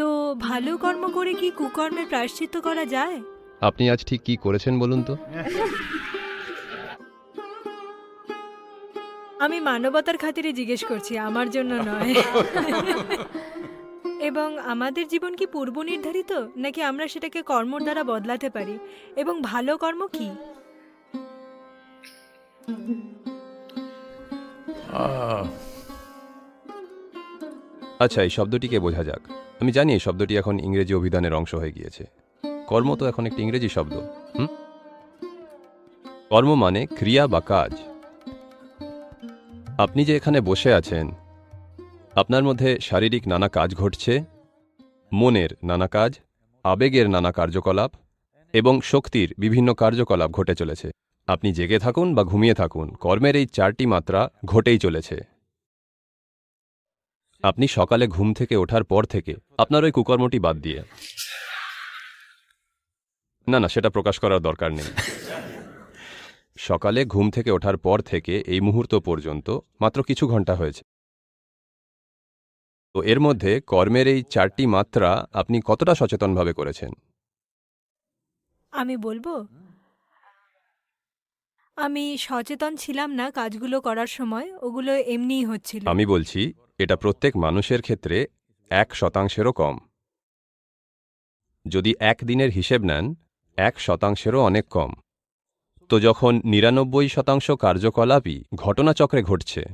তো ভালো কর্ম করে কি কুকর্মের প্রায়শ্চিত্ত করা যায়? আপনি আজ ঠিক কি করেছেন বলুন তো? আমি মানবতার খাতিরে জিজ্ঞেস করছি আমার জন্য নয়। এবং আমাদের জীবন কি পূর্ব নির্ধারিত নাকি আমরা সেটাকে কর্মর দ্বারা বদলাতে পারি? এবং ভালো কর্ম কি? আচ্ছা এই শব্দটিকে বোঝা যাক। আমি জানি এই শব্দটি এখন ইংরেজি অভিধানের অংশ হয়ে গিয়েছে। কর্ম তো এখন একটি ইংরেজি শব্দ, হুম? কর্ম মানে ক্রিয়া বা কাজ। আপনি যে এখানে বসে আছেন, আপনার মধ্যে শারীরিক নানা কাজ ঘটছে, মনের নানা কাজ, আবেগের নানা কার্যকলাপ এবং শক্তির বিভিন্ন কার্যকলাপ ঘটে চলেছে। আপনি জেগে থাকুন বা ঘুমিয়ে থাকুন, কর্মের এই চারটি মাত্রা ঘটেই চলেছে। আপনি সকালে ঘুম থেকে ওঠার পর থেকে আপনার ওই কুকর্মটি বাদ দিয়ে। না না সেটা প্রকাশ করার দরকার নেই। সকালে ঘুম থেকে ওঠার পর থেকে এই মুহূর্ত পর্যন্ত মাত্র কিছু ঘণ্টা হয়েছে। তো এর মধ্যে কর্মের এই চারটি মাত্রা আপনি কতটা সচেতনভাবে করেছেন? আমি বলব আমি সচেতন ছিলাম না কাজগুলো করার সময় ওগুলো এমনিই হচ্ছিল। আমি বলছি এটা প্রত্যেক মানুষের ক্ষেত্রে এক শতাংশেরও কম। যদি এক দিনের হিসেব নেন, এক শতাংশেরও অনেক কম। তো যখন নিরানব্বই শতাংশ কার্যকলাপই ঘটনাচক্রে ঘটছে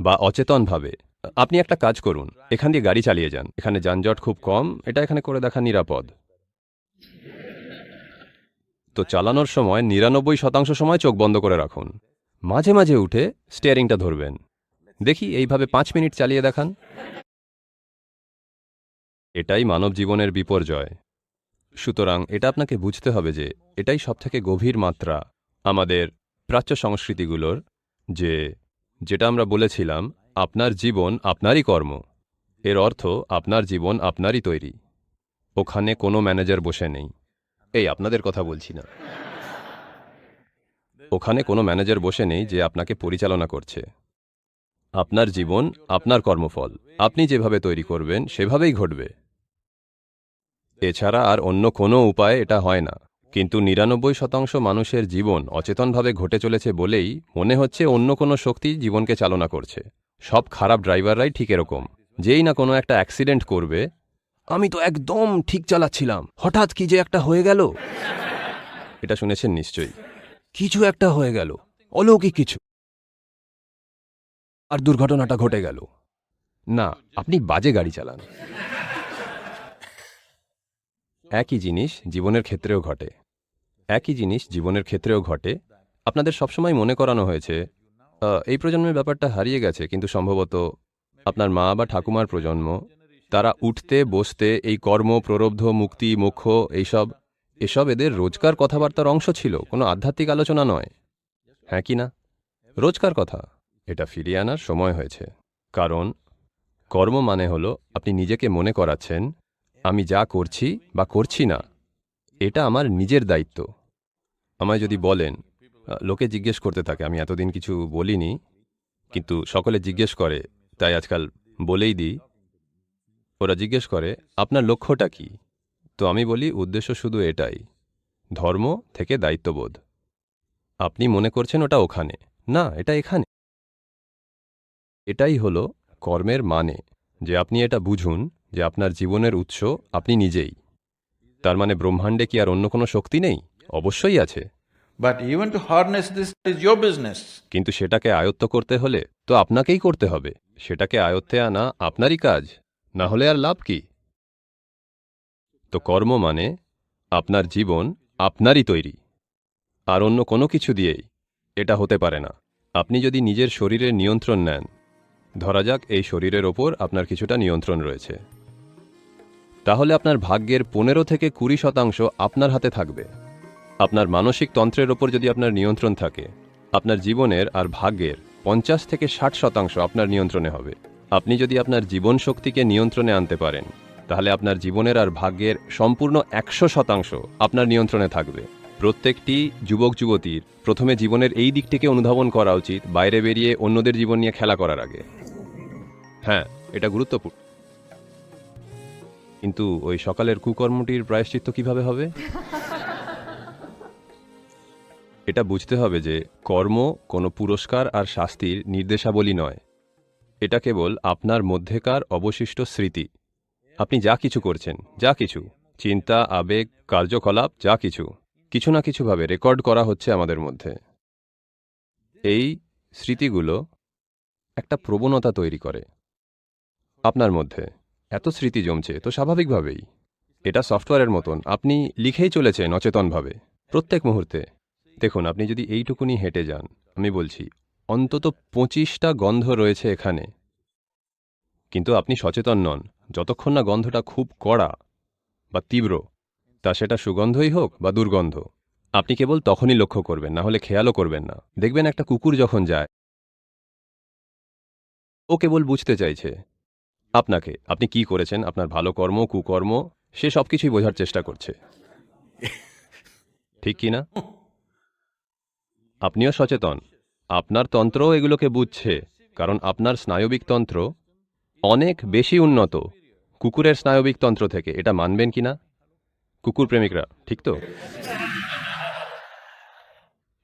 বা অচেতনভাবে, আপনি একটা কাজ করুন, এখান দিয়ে গাড়ি চালিয়ে যান। এখানে যানজট খুব কম, এটা এখানে করে দেখা নিরাপদ। তো চালানোর সময় নিরানব্বই শতাংশ সময় চোখ বন্ধ করে রাখুন। মাঝে মাঝে উঠে স্টিয়ারিংটা ধরবেন। দেখি এইভাবে পাঁচ মিনিট চালিয়ে দেখান। এটাই মানব জীবনের বিপর্যয়। সুতরাং এটা আপনাকে বুঝতে হবে যে এটাই সবথেকে গভীর মাত্রা আমাদের প্রাচ্য সংস্কৃতিগুলোর, যে যেটা আমরা বলেছিলাম, আপনার জীবন আপনারই কর্ম। এর অর্থ আপনার জীবন আপনারই তৈরি। ওখানে কোনো ম্যানেজার বসে নেই। এই, আপনাদের কথা বলছি না। ওখানে কোনো ম্যানেজার বসে নেই যে আপনাকে পরিচালনা করছে। আপনার জীবন, আপনার কর্মফল। আপনি যেভাবে তৈরি করবেন, সেভাবেই ঘটবে। এছাড়া আর অন্য কোনো উপায়ে এটা হয় না। কিন্তু নিরানব্বই শতাংশ মানুষের জীবন অচেতনভাবে ঘটে চলেছে বলেই মনে হচ্ছে অন্য কোনো শক্তি জীবনকে চালনা করছে। সব খারাপ ড্রাইভাররাই ঠিক এরকম। যেই না কোনো একটা অ্যাক্সিডেন্ট করবে, আমি তো একদম ঠিক চালাচ্ছিলাম। হঠাৎ কি যে একটা হয়ে গেল? এটা শুনেছেন নিশ্চয়ই। কিছু একটা হয়ে গেল। অলৌকিক কিছু। আর দুর্ঘটনাটা ঘটে গেল। না, আপনি বাজে গাড়ি চালান। একই জিনিস জীবনের ক্ষেত্রেও ঘটে। একই জিনিস জীবনের ক্ষেত্রেও ঘটে। আপনাদের সবসময় মনে করানো হয়েছে এই প্রজন্মের ব্যাপারটা হারিয়ে গেছে, কিন্তু সম্ভবত আপনার মা বা ঠাকুমার প্রজন্ম, তারা উঠতে, বসতে, এই কর্ম, প্ররব্ধ, মুক্তি, মোক্ষ, এইসব, এসব এদের রোজকার কথাবার্তার অংশ ছিল, কোনো আধ্যাত্মিক আলোচনা নয়। হ্যাঁ কি না? রোজকার কথা। এটা ফিরিয়ে আনার সময় হয়েছে। কারণ, কর্ম মানে হলো আপনি নিজেকে মনে করাচ্ছেন, আমি যা করছি বা করছি না, এটা আমার নিজের দায়িত্ব। আমায় যদি বলেন লোকে জিজ্ঞেস করতে থাকে, আমি এতদিন কিছু বলিনি, কিন্তু সকলে জিজ্ঞেস করে, তাই আজকাল বলেই দিই। ওরা জিজ্ঞেস করে, আপনার লক্ষ্যটা কি? তো আমি বলি, উদ্দেশ্য শুধু এটাই, ধর্ম থেকে দায়িত্ববোধ। আপনি মনে করছেন ওটা ওখানে। না, এটা এখানে। এটাই হলো কর্মের মানে যে আপনি এটা বুঝুন যে আপনার জীবনের উৎস আপনি নিজেই। তার মানে ব্রহ্মাণ্ডে কি আর অন্য কোনো শক্তি নেই? অবশ্যই আছে। Is your business. কিন্তু সেটাকে আয়ত্ত করতে হলে তো আপনাকেই করতে হবে। সেটাকে আয়ত্তে আনা আপনারই কাজ না হলে আর লাভ কি? তো কর্ম মানে আপনার জীবন আপনারই তৈরি। আর অন্য কোনো কিছু দিয়েই এটা হতে পারে না। আপনি যদি নিজের শরীরের নিয়ন্ত্রণ নেন ধরা যাক, এই শরীরের ওপর আপনার কিছুটা নিয়ন্ত্রণ রয়েছে। তাহলে আপনার ভাগ্যের পনেরো থেকে কুড়ি শতাংশ আপনার হাতে থাকবে। আপনার মানসিক তন্ত্রের ওপর যদি আপনার নিয়ন্ত্রণ থাকে, আপনার জীবনের আর ভাগ্যের পঞ্চাশ থেকে ষাট শতাংশ আপনার নিয়ন্ত্রণে হবে। আপনি যদি আপনার জীবন শক্তিকে নিয়ন্ত্রণে আনতে পারেন, তাহলে আপনার জীবনের আর ভাগ্যের সম্পূর্ণ একশো শতাংশ আপনার নিয়ন্ত্রণে থাকবে। প্রত্যেকটি যুবক, যুবতীর প্রথমে জীবনের এই দিকটিকে অনুধাবন করা উচিত, বাইরে বেরিয়ে অন্যদের জীবন নিয়ে খেলা করার আগে। হ্যাঁ এটা গুরুত্বপূর্ণ। কিন্তু ওই সকালের কুকর্মটির প্রায়শ্চিত্ত কীভাবে হবে? এটা বুঝতে হবে যে কর্ম কোনো পুরস্কার আর শাস্তির নির্দেশাবলী নয়। এটা কেবল আপনার মধ্যেকার অবশিষ্ট স্মৃতি। আপনি যা কিছু করছেন, যা কিছু। চিন্তা, আবেগ, কার্যকলাপ, যা কিছু। কিছু না কিছুভাবে রেকর্ড করা হচ্ছে আমাদের মধ্যে। এই স্মৃতিগুলো একটা প্রবণতা তৈরি করে। আপনার মধ্যে এত স্মৃতি জমছে, তো স্বাভাবিকভাবেই। এটা সফটওয়্যারের মতন। আপনি লিখেই চলেছেন অচেতনভাবে। প্রত্যেক মুহূর্তে। দেখুন, আপনি যদি এইটুকুনি হেঁটে যান, আমি বলছি, অন্তত পঁচিশটা গন্ধ রয়েছে এখানে। কিন্তু আপনি সচেতন নন। যতক্ষণ না গন্ধটা খুব কড়া বা তীব্র, তা সেটা সুগন্ধই হোক বা দুর্গন্ধ। আপনি কেবল তখনই লক্ষ্য করবেন, না হলে খেয়ালও করবেন না। দেখবেন একটা কুকুর যখন যায়, ও কেবল বুঝতে চাইছে আপনাকে আপনি কি করেছেন? আপনার ভালো কর্ম কুকর্ম সে সব কিছুই বোঝার চেষ্টা করছে। ঠিক কি না? আপনিও সচেতন। আপনার তন্ত্রও এগুলোকে বুঝছে কারণ আপনার স্নায়বিক তন্ত্র অনেক বেশি উন্নত। কুকুরের স্নায়বিক তন্ত্র থেকে এটা মানবেন কি না? কুকুর প্রেমিকরা ঠিক তো?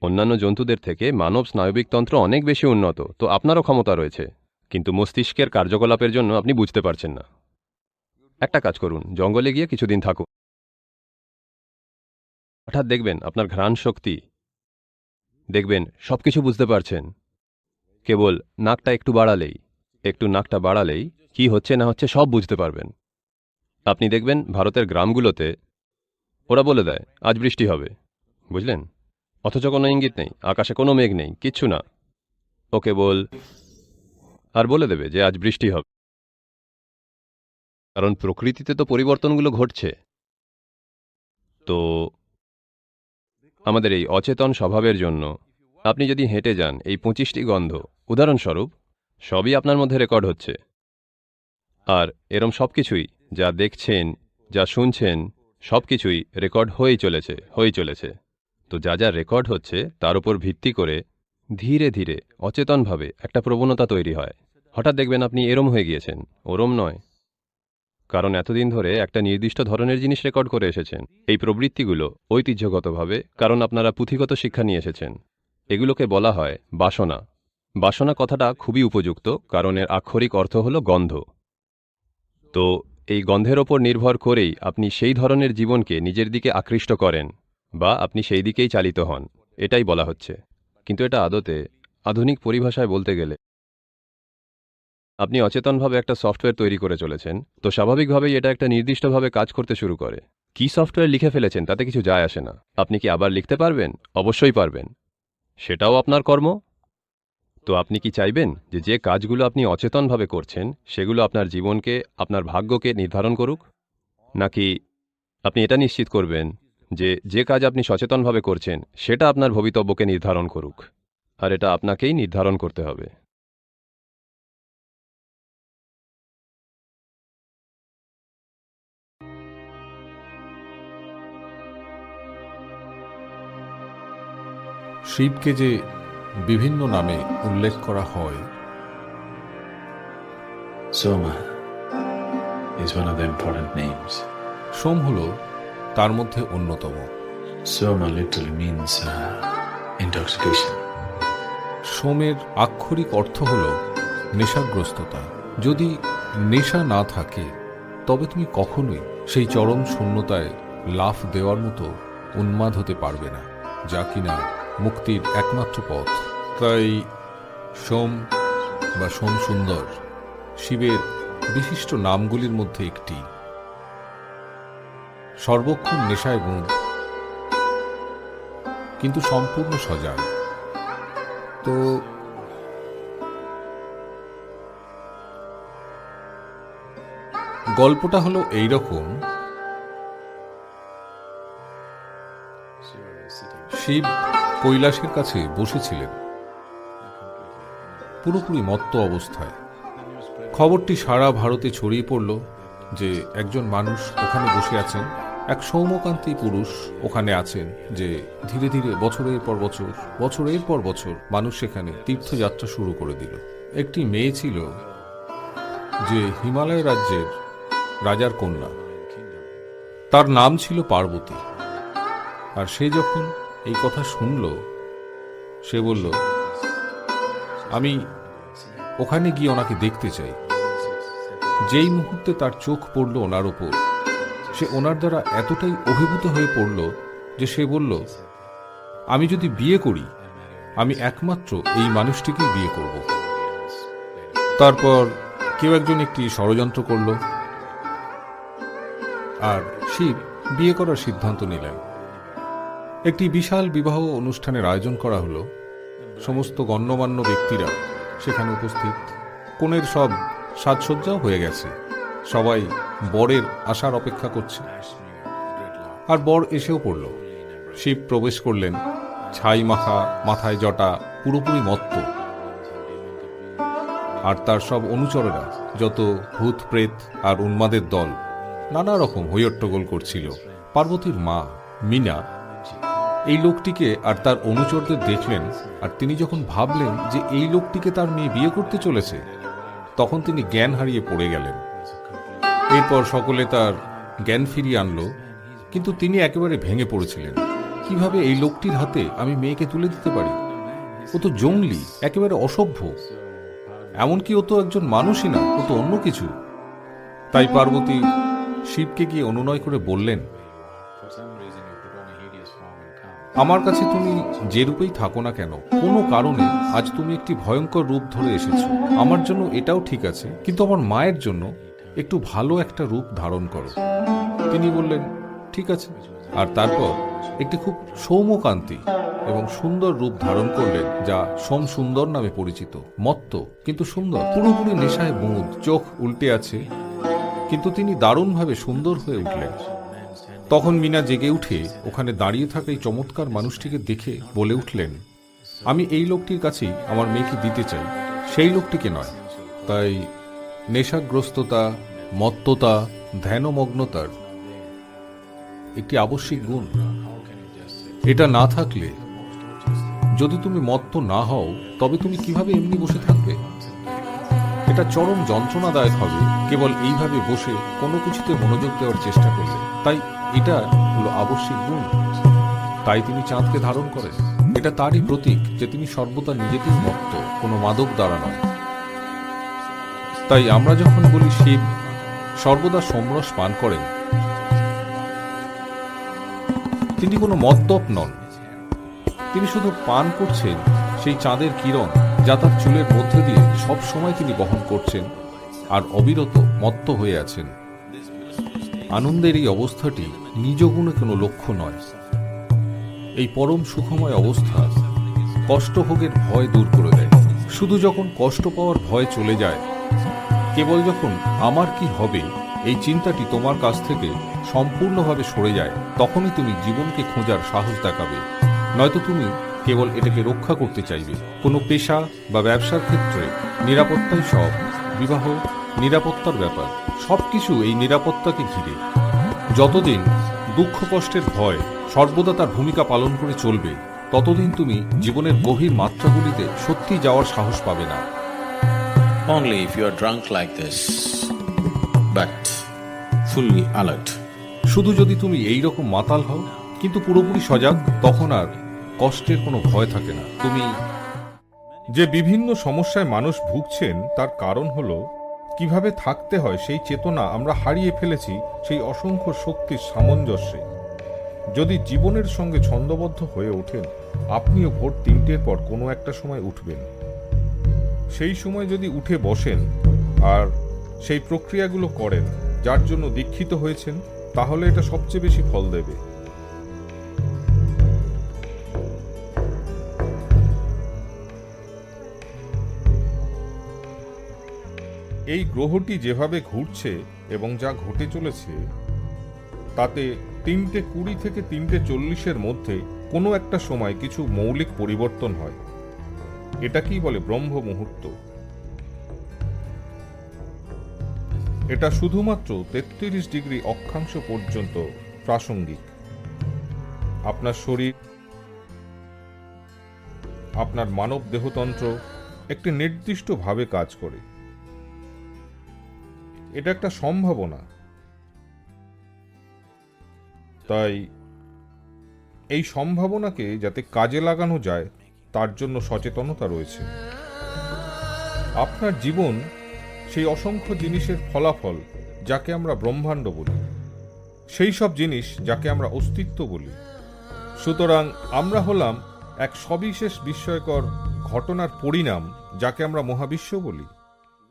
অন্যান্য জন্তুদের থেকে মানব স্নায়বিক তন্ত্র অনেক বেশি উন্নত তো আপনারও ক্ষমতা রয়েছে। কিন্তু মস্তিষ্কের কার্যকলাপের জন্য আপনি বুঝতে পারছেন না। একটা কাজ করুন, জঙ্গলে গিয়ে কিছুদিন থাকুন। হঠাৎ দেখবেন আপনার ঘ্রাণ শক্তি। দেখবেন সব কিছু বুঝতে পারছেন। কেবল নাকটা একটু বাড়ালেই, একটু নাকটা বাড়ালেই কি হচ্ছে না হচ্ছে সব বুঝতে পারবেন। আপনি দেখবেন ভারতের গ্রামগুলোতে, ওরা বলে দেয়, আজ বৃষ্টি হবে। বুঝলেন? অথচ কোনো ইঙ্গিত নেই, আকাশে কোনো মেঘ নেই, কিচ্ছু না। ও কেবল আর বলে দেবে যে আজ বৃষ্টি হবে। কারণ প্রকৃতিতে তো পরিবর্তনগুলো ঘটছে। তো আমাদের এই অচেতন স্বভাবের জন্য আপনি যদি হেঁটে যান এই পঁচিশটি গন্ধ, উদাহরণস্বরূপ, সবই আপনার মধ্যে রেকর্ড হচ্ছে। আর এরম সব কিছুই যা দেখছেন, যা শুনছেন সব কিছুই রেকর্ড হয়েই চলেছে হয়েই চলেছে। তো যা যা রেকর্ড হচ্ছে তার উপর ভিত্তি করে ধীরে ধীরে, অচেতনভাবে একটা প্রবণতা তৈরি হয়। হঠাৎ দেখবেন আপনি এরম হয়ে গিয়েছেন, ওরম নয়। কারণ এতদিন ধরে একটা নির্দিষ্ট ধরনের জিনিস রেকর্ড করে এসেছেন। এই প্রবৃত্তিগুলো ঐতিহ্যগতভাবে কারণ আপনারা পুঁথিগত শিক্ষা নিয়ে এসেছেন। এগুলোকে বলা হয় বাসনা। বাসনা কথাটা খুবই উপযুক্ত, কারণ এর আক্ষরিক অর্থ হল গন্ধ। তো এই গন্ধের ওপর নির্ভর করেই আপনি সেই ধরনের জীবনকে নিজের দিকে আকৃষ্ট করেন, বা আপনি সেই দিকেই চালিত হন, এটাই বলা হচ্ছে। কিন্তু এটা আদতে আধুনিক পরিভাষায় বলতে গেলে। আপনি অচেতনভাবে একটা সফটওয়্যার তৈরি করে চলেছেন, তো স্বাভাবিকভাবেই এটা একটা নির্দিষ্টভাবে কাজ করতে শুরু করে। কি সফটওয়্যার লিখে ফেলেছেন তাতে কিছু যায় আসে না। আপনি কি আবার লিখতে পারবেন? অবশ্যই পারবেন। সেটাও আপনার কর্ম? তো আপনি কি চাইবেন যে যে কাজগুলো আপনি অচেতনভাবে করছেন, সেগুলো আপনার জীবনকে, আপনার ভাগ্যকে নির্ধারণ করুক? নাকি আপনি এটা নিশ্চিত করবেন যে যে কাজ আপনি সচেতনভাবে করছেন সেটা আপনার ভবিতব্যকে নির্ধারণ করুক। আর এটা আপনাকেই নির্ধারণ করতে হবে। শিবকে যে বিভিন্ন নামে উল্লেখ করা হয়। Soma is one of the important names. সোম হল তার মধ্যে অন্যতম। Uh, সোমের আক্ষরিক অর্থ হল নেশাগ্রস্ততা। যদি নেশা না থাকে তবে তুমি কখনোই সেই চরম শূন্যতায় লাফ দেওয়ার মতো উন্মাদ হতে পারবে না যা কিনা মুক্তির একমাত্র পথ। তাই সোম বা সোম সুন্দর শিবের বিশিষ্ট নামগুলির মধ্যে একটি। সর্বক্ষণ নেশায় গুণ। কিন্তু সম্পূর্ণ সজাগ। তো গল্পটা হলো এই রকম শিব কৈলাসের কাছে বসেছিলেন। পুরোপুরি মত্ত অবস্থায়। খবরটি সারা ভারতে ছড়িয়ে পড়ল যে একজন মানুষ ওখানে বসে আছেন। এক সৌমকান্তি পুরুষ ওখানে আছেন যে ধীরে ধীরে বছরের পর বছর, বছরের পর বছর মানুষ সেখানে তীর্থযাত্রা শুরু করে দিল। একটি মেয়ে ছিল যে হিমালয় রাজ্যের রাজার কন্যা। তার নাম ছিল পার্বতী। আর সে যখন এই কথা শুনল, সে বলল, আমি ওখানে গিয়ে ওনাকে দেখতে চাই। যেই মুহূর্তে তার চোখ পড়ল ওনার ওপর সে ওনার দ্বারা এতটাই অভিভূত হয়ে পড়ল যে সে বলল, আমি যদি বিয়ে করি, আমি একমাত্র এই মানুষটিকেই বিয়ে করব। তারপর কেউ একজন একটি ষড়যন্ত্র করল আর শিব বিয়ে করার সিদ্ধান্ত নিলেন। একটি বিশাল বিবাহ অনুষ্ঠানের আয়োজন করা হলো। সমস্ত গণ্যমান্য ব্যক্তিরা সেখানে উপস্থিত। কোণের সব সাজসজ্জাও হয়ে গেছে। সবাই বরের আসার অপেক্ষা করছে। আর বর এসেও পড়ল। শিব প্রবেশ করলেন। ছাই মাখা, মাথায় জটা, পুরোপুরি মত্ত। আর তার সব অনুচরেরা, যত ভূত প্রেত আর উন্মাদের দল, নানা রকম হৈয়ট্টগোল করছিল। পার্বতীর মা, মিনা, এই লোকটিকে আর তার অনুচরদের দেখলেন আর তিনি যখন ভাবলেন যে এই লোকটিকে তার মেয়ে বিয়ে করতে চলেছে, তখন তিনি জ্ঞান হারিয়ে পড়ে গেলেন। এরপর সকলে তার জ্ঞান ফিরিয়ে আনলো, কিন্তু তিনি একেবারে ভেঙে পড়েছিলেন। কীভাবে এই লোকটির হাতে আমি মেয়েকে তুলে দিতে পারি? ও তো জঙ্গলি, একেবারে অসভ্য। এমনকি ও তো একজন মানুষই না, ও তো অন্য কিছু। তাই পার্বতী শিবকে গিয়ে অনুনয় করে বললেন, আমার কাছে তুমি যে রূপেই থাকো না কেন, কোনো কারণে আজ তুমি একটি ভয়ঙ্কর রূপ ধরে এসেছ। আমার জন্য এটাও ঠিক আছে, কিন্তু আমার মায়ের জন্য একটু ভালো একটা রূপ ধারণ করো। তিনি বললেন, ঠিক আছে। আর তারপর একটি খুব সৌম্যকান্তি এবং সুন্দর রূপ ধারণ করলেন, যা সোম সুন্দর নামে পরিচিত। মত্ত, কিন্তু সুন্দর। পুরোপুরি নেশায় বুঁদ চোখ উল্টে আছে। কিন্তু তিনি দারুণভাবে সুন্দর হয়ে উঠলেন। তখন মিনা জেগে উঠে ওখানে দাঁড়িয়ে থাকা এই চমৎকার মানুষটিকে দেখে বলে উঠলেন, আমি এই লোকটির কাছেই আমার মেয়েকে দিতে চাই। সেই লোকটিকে নয়, তাই নেশাগ্রস্ততা, মত্ততা, ধ্যানমগ্নতার একটি আবশ্যিক গুণ। এটা না থাকলে যদি তুমি মত্ত না হও, তবে তুমি কীভাবে এমনি বসে থাকবে? এটা চরম যন্ত্রণাদায়ক হবে, কেবল এইভাবে বসে কোনো কিছুতে মনোযোগ দেওয়ার চেষ্টা করলে। তাই এটা হলো আবশ্যিক গুণ। তাই তিনি চাঁদকে ধারণ করেন। এটা তারই প্রতীক যে তিনি সর্বদা নিজেকেই মত্ত, কোনো মাদক দ্বারা নয়। তাই আমরা যখন বলি শিব, সর্বদা সমরস পান করেন। তিনি কোনো মদ্যপ নন। তিনি শুধু পান করছেন সেই চাঁদের কিরণ যা তার চুলের মধ্যে দিয়ে সব সময় তিনি বহন করছেন আর অবিরত মত্ত হয়ে আছেন। আনন্দের এই অবস্থাটি নিজ গুণে কোনো লক্ষ্য নয়। এই পরম সুখময় অবস্থা কষ্টভোগের ভয় দূর করে দেয়। শুধু যখন কষ্ট পাওয়ার ভয় চলে যায় কেবল যখন আমার কি হবে, এই চিন্তাটি তোমার কাছ থেকে সম্পূর্ণভাবে সরে যায়, তখনই তুমি জীবনকে খোঁজার সাহস দেখাবে। নয়তো তুমি কেবল এটাকে রক্ষা করতে চাইবে। কোনো পেশা বা ব্যবসার ক্ষেত্রে নিরাপত্তাই সব। বিবাহ, নিরাপত্তার ব্যাপার, সবকিছু এই নিরাপত্তাকে ঘিরে। যতদিন দুঃখ কষ্টের ভয় সর্বদা তার ভূমিকা পালন করে চলবে, ততদিন তুমি জীবনের গভীর মাত্রাগুলিতে সত্যি যাওয়ার সাহস পাবে না। Only if you are drunk like this, but fully alert. শুধু যদি তুমি এই রকম মাতাল হও কিন্তু পুরোপুরি সজাগ তখন আর কষ্টের কোনো ভয় থাকে না। তুমি যে বিভিন্ন সমস্যায় মানুষ ভুগছেন তার কারণ হল কীভাবে থাকতে হয় সেই চেতনা আমরা হারিয়ে ফেলেছি সেই অসংখ্য শক্তির সামঞ্জস্যে। যদি জীবনের সঙ্গে ছন্দবদ্ধ হয়ে ওঠেন আপনিও ভোর তিনটের পর কোনো একটা সময় উঠবেন। সেই সময় যদি উঠে বসেন আর সেই প্রক্রিয়াগুলো করেন, যার জন্য দীক্ষিত হয়েছেন, তাহলে এটা সবচেয়ে বেশি ফল দেবে। এই গ্রহটি যেভাবে ঘুরছে এবং যা ঘটে চলেছে, তাতে তিনটে কুড়ি থেকে তিনটে চল্লিশের মধ্যে কোনো একটা সময় কিছু মৌলিক পরিবর্তন হয়। এটাকেই বলে ব্রহ্ম মুহূর্ত এটা শুধুমাত্র তেত্রিশ ডিগ্রি অক্ষাংশ পর্যন্ত প্রাসঙ্গিক। আপনার শরীর, আপনার মানব দেহতন্ত্র একটি নির্দিষ্টভাবে কাজ করে। এটা একটা সম্ভাবনা। তাই এই সম্ভাবনাকে যাতে কাজে লাগানো যায় তার জন্য সচেতনতা রয়েছে। আপনার জীবন সেই অসংখ্য জিনিসের ফলাফল যাকে আমরা ব্রহ্মাণ্ড বলি, সেই সব জিনিস যাকে আমরা অস্তিত্ব বলি। সুতরাং আমরা হলাম এক সবিশেষ বিস্ময়কর ঘটনার পরিণাম যাকে আমরা মহাবিশ্ব বলি।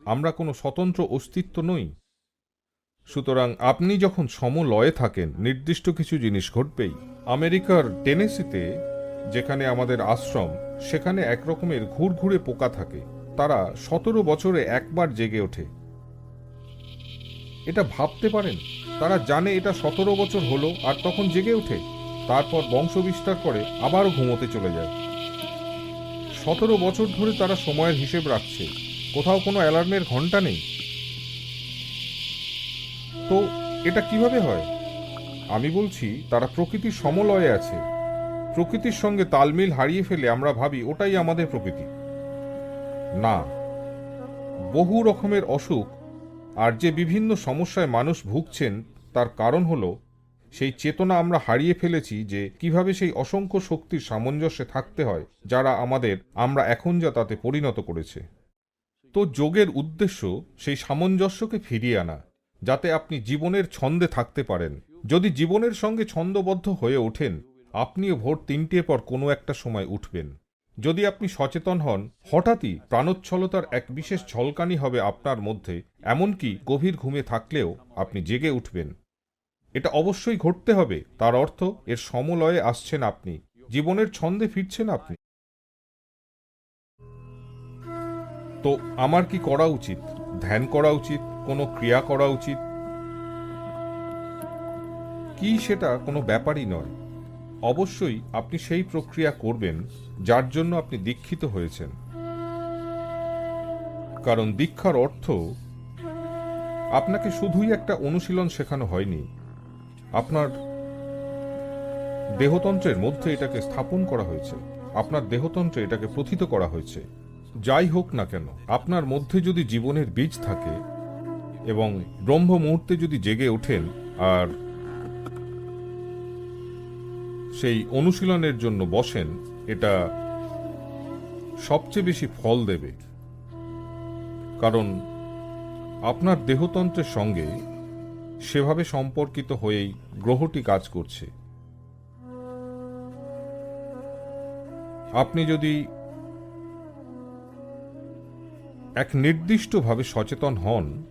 আমরা কোনো স্বতন্ত্র অস্তিত্ব নই। সুতরাং আপনি যখন সমলয়ে থাকেন, নির্দিষ্ট কিছু জিনিস ঘটবেই। আমেরিকার টেনেসিতে যেখানে আমাদের আশ্রম, সেখানে এক রকমের ঘুরঘুরে পোকা থাকে। তারা সতেরো বছরে একবার জেগে ওঠে। এটা ভাবতে পারেন? তারা জানে এটা সতেরো বছর হলো আর তখন জেগে ওঠে। তারপর বংশ বিস্তার করে আবারও ঘুমোতে চলে যায়। সতেরো বছর ধরে তারা সময়ের হিসেব রাখছে। কোথাও কোনো অ্যালার্মের ঘণ্টা নেই। তো এটা কীভাবে হয়? আমি বলছি, তারা প্রকৃতির সমলয়ে আছে। প্রকৃতির সঙ্গে তালমিল হারিয়ে ফেলে আমরা ভাবি, ওটাই আমাদের প্রকৃতি। না, বহু রকমের অসুখ আর যে বিভিন্ন সমস্যায় মানুষ ভুগছেন, তার কারণ হলো সেই চেতনা আমরা হারিয়ে ফেলেছি যে কীভাবে সেই অসংখ্য শক্তির সামঞ্জস্যে থাকতে হয়, যারা আমাদের, আমরা এখন যা তাতে পরিণত করেছে। তো যোগের উদ্দেশ্য সেই সামঞ্জস্যকে ফিরিয়ে আনা, যাতে আপনি জীবনের ছন্দে থাকতে পারেন। যদি জীবনের সঙ্গে ছন্দবদ্ধ হয়ে ওঠেন আপনিও ভোর তিনটের পর কোনো একটা সময় উঠবেন। যদি আপনি সচেতন হন, হঠাৎই প্রাণোচ্ছলতার এক বিশেষ ঝলকানি হবে আপনার মধ্যে, এমনকি গভীর ঘুমে থাকলেও আপনি জেগে উঠবেন। এটা অবশ্যই ঘটতে হবে, তার অর্থ এর সমলয়ে আসছেন আপনি, জীবনের ছন্দে ফিরছেন আপনি। তো আমার কি করা উচিত? ধ্যান করা উচিত? কোনো ক্রিয়া করা উচিত? কি সেটা কোনো ব্যাপারই নয়। অবশ্যই আপনি সেই প্রক্রিয়া করবেন যার জন্য আপনি দীক্ষিত হয়েছেন। কারণ দীক্ষার অর্থ, আপনাকে শুধুই একটা অনুশীলন শেখানো হয়নি। আপনার দেহতন্ত্রের মধ্যে এটাকে স্থাপন করা হয়েছে। আপনার দেহতন্ত্রে এটাকে প্রথিত করা হয়েছে। যাই হোক না কেন, আপনার মধ্যে যদি জীবনের বীজ থাকে এবং ব্রহ্ম মুহূর্তে যদি জেগে ওঠেন, আর সেই অনুশীলনের জন্য বসেন, এটা সবচেয়ে বেশি ফল দেবে। কারণ আপনার দেহতন্ত্রের সঙ্গে সেভাবে সম্পর্কিত হয়েই গ্রহটি কাজ করছে। আপনি যদি এক নির্দিষ্টভাবে সচেতন হন,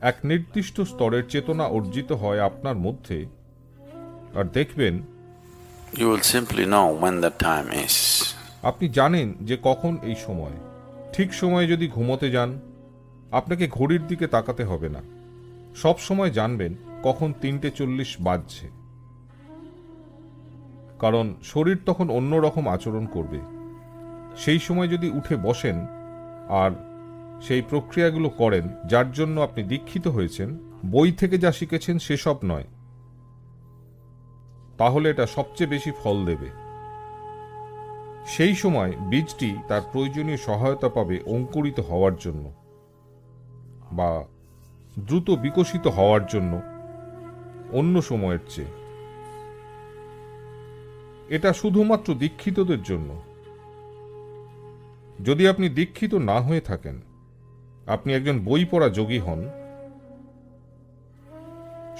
এক নির্দিষ্ট স্তরের চেতনা অর্জিত হয় আপনার মধ্যে আর দেখবেন You will simply know when the time is. আপনি জানেন যে কখন এই সময়। ঠিক সময়ে যদি ঘুমোতে যান আপনাকে ঘড়ির দিকে তাকাতে হবে না। সব সময় জানবেন কখন তিনটে চল্লিশ বাজছে। কারণ শরীর তখন অন্য রকম আচরণ করবে। সেই সময় যদি উঠে বসেন আর সেই প্রক্রিয়াগুলো করেন যার জন্য আপনি দীক্ষিত হয়েছেন বই থেকে যা শিখেছেন সেসব নয়। তাহলে এটা সবচেয়ে বেশি ফল দেবে। সেই সময় বীজটি তার প্রয়োজনীয় সহায়তা পাবে অঙ্কুরিত হওয়ার জন্য বা দ্রুত বিকশিত হওয়ার জন্য অন্য সময়ের চেয়ে। এটা শুধুমাত্র দীক্ষিতদের জন্য। যদি আপনি দীক্ষিত না হয়ে থাকেন, আপনি একজন বই পড়া যোগী হন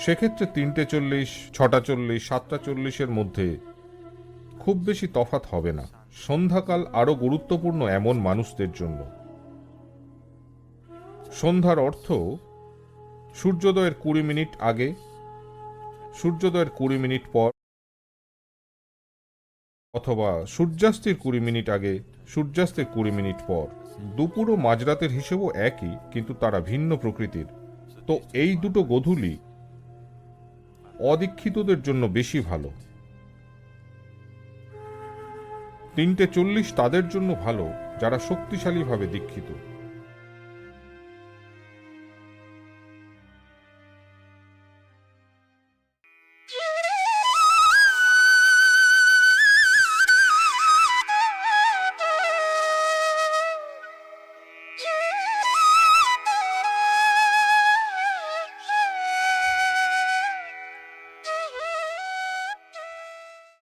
সেক্ষেত্রে তিনটে চল্লিশ, ছটা চল্লিশ, সাতটা চল্লিশের মধ্যে খুব বেশি তফাত হবে না। সন্ধ্যাকাল আরও গুরুত্বপূর্ণ এমন মানুষদের জন্য। সন্ধ্যার অর্থ, সূর্যোদয়ের কুড়ি মিনিট আগে, সূর্যোদয়ের কুড়ি মিনিট পর, অথবা সূর্যাস্তের কুড়ি মিনিট আগে, সূর্যাস্তের কুড়ি মিনিট পর। দুপুর ও মাঝরাতের হিসেবও একই, কিন্তু তারা ভিন্ন প্রকৃতির। তো এই দুটো গোধূলি অদীক্ষিতদের জন্য বেশি ভালো। তিনটে চল্লিশ তাদের জন্য ভালো যারা শক্তিশালীভাবে দীক্ষিত।